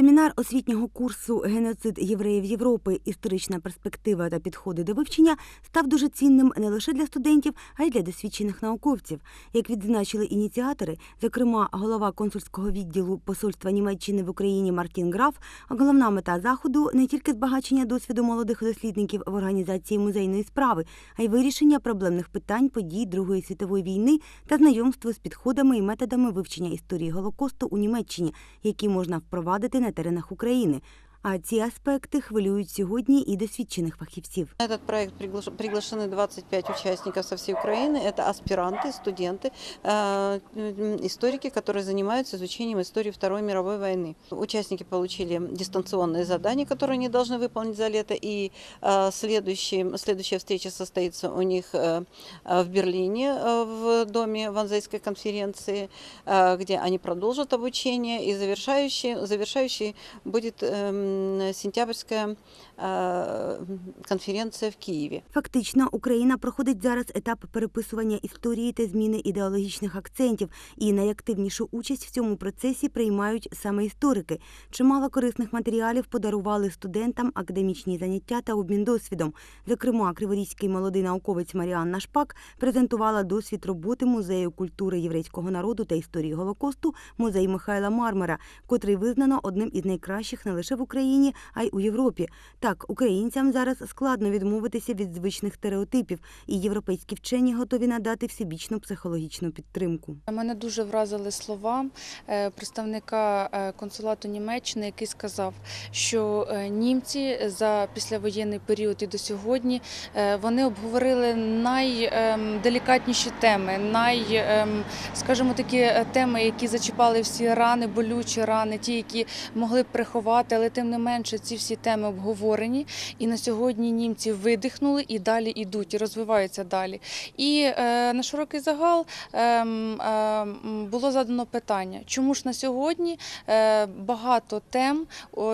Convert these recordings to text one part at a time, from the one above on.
Семінар освітнього курсу Геноцид євреїв Європи. Історична перспектива та підходи до вивчення став дуже цінним не лише для студентів, а й для досвідчених науковців. Як відзначили ініціатори, зокрема голова консульського відділу посольства Німеччини в Україні Мартін Граф, головна мета заходу не тільки збагачення досвіду молодих дослідників в організації музейної справи, а й вирішення проблемних питань подій Другої світової війни та знайомство з підходами і методами вивчення історії Голокосту у Німеччині, які можна впровадити на теренах України. А ці аспекти хвилюють сьогодні і досвідчених фахівців. На этот проект приглаш- приглашены 25 участников со всей Украины. Это аспиранты, студенты, э, м, историки, которые занимаются изучением истории Второй мировой войны. Участники получили дистанционные задания, которые они должны выполнить за лето. И э, следующий, следующая встреча состоится у них э, э, в Берлине, э, в доме Ванзейской конференции, э, где они продолжат обучение. И завершающий, завершающий будет сентябрьская э, в Киеве. Фактично, Україна проходить зараз етап переписування історії та зміни ідеологічних акцентів, і найактивнішу участь в цьому процесі приймають саме історики. Чимало корисних матеріалів подарували студентам академічні заняття та обмін досвідом. Зокрема, криворізький молодий науковець Маріанна Шпак презентувала досвід роботи музею культури єврейського народу та історії Голокосту музей Михайла Мармера, котрий визнано одним із найкращих не лише в Україні, а й у Європі. Так, українцям зараз складно відмовитися від звичних стереотипів, і європейські вчені готові надати всебічну психологічну підтримку. Мене дуже вразили слова е, представника е, консулату Німеччини, який сказав, що е, німці за післявоєнний період і до сьогодні вони обговорили найделікатніші теми, най, ем, скажімо, такі теми, які зачіпали всі рани, болючі рани, ті, які могли приховати, але тим не менше ці всі теми обговорені. І на сьогодні німці видихнули і далі йдуть, і розвиваються далі. І е, на широкий загал ем, ем, було задано питання, чому ж на сьогодні е, багато тем,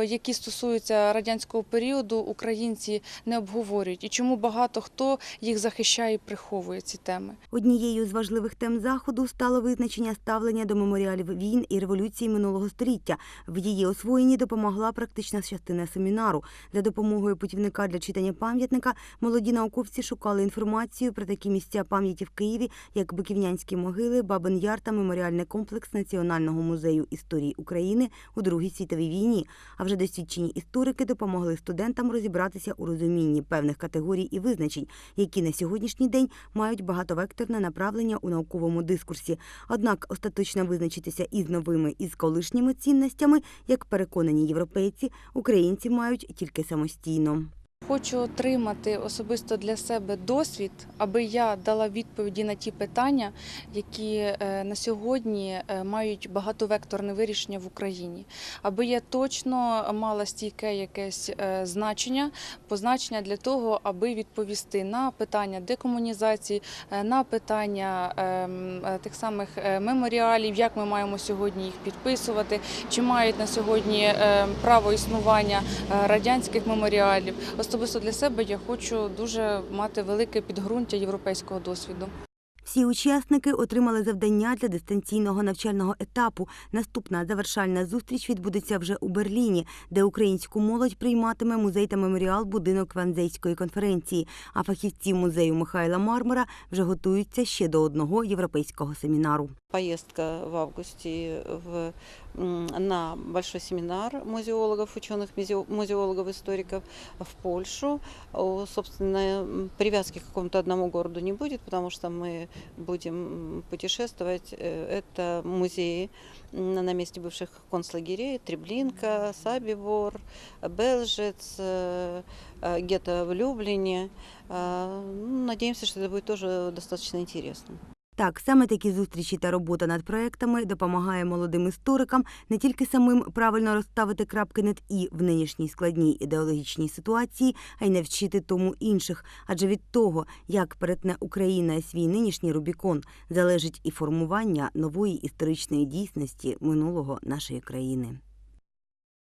які стосуються радянського періоду, українці не обговорюють, і чому багато хто їх захищає і приховує ці теми. Однією з важливих тем заходу стало визначення ставлення до меморіалів війн і революції минулого століття. В її освоєнні допомогла практична частина семінару. За допомогою путівника для читання пам'ятника молоді науковці шукали інформацію про такі місця пам'яті в Києві, як Биківнянські могили, Бабин Яр та меморіальний комплекс Національного музею історії України у Другій світовій війні. А вже досвідчені історики допомогли студентам розібратися у розумінні певних категорій і визначень, які на сьогоднішній день мають багатовекторне направлення у науковому дискурсі. Однак остаточно визначитися із новими і з колишніми цінностями, як переконані європейці, українці мають тільки самостійно. Хочу отримати особисто для себе досвід, аби я дала відповіді на ті питання, які е, на сьогодні е, мають багатовекторне вирішення в Україні, аби я точно мала стійке якесь е, значення, позначення для того, аби відповісти на питання декомунізації, на питання ем, тих самих меморіалів, як ми маємо сьогодні їх підписувати, чи мають на сьогодні е, право існування радянських меморіалів. Особисто для себе я хочу дуже мати велике підґрунтя європейського досвіду. Всі учасники отримали завдання для дистанційного навчального етапу. Наступна завершальна зустріч відбудеться вже у Берліні, де українську молодь прийматиме музей та меморіал будинок Ванзейської конференції. А фахівці музею Михайла Мармера вже готуються ще до одного європейського семінару. Поездка в августе в, на большой семинар музеологов, ученых, музеологов, историков в Польшу. Собственно, привязки к какому-то одному городу не будет, потому что мы будем путешествовать. Э, Это музеи на месте бывших концлагерей, Треблинка, Сабибор, Белжец, э, э, где-то в Люблине. А, ну, Надеемся, что это будет тоже достаточно интересно. Так, саме такі зустрічі та робота над проектами допомагає молодим історикам не тільки самим правильно розставити крапки над і в нинішній складній ідеологічній ситуації, а й навчити тому інших. Адже від того, як перетне Україна свій нинішній Рубікон, залежить і формування нової історичної дійсності минулого нашої країни.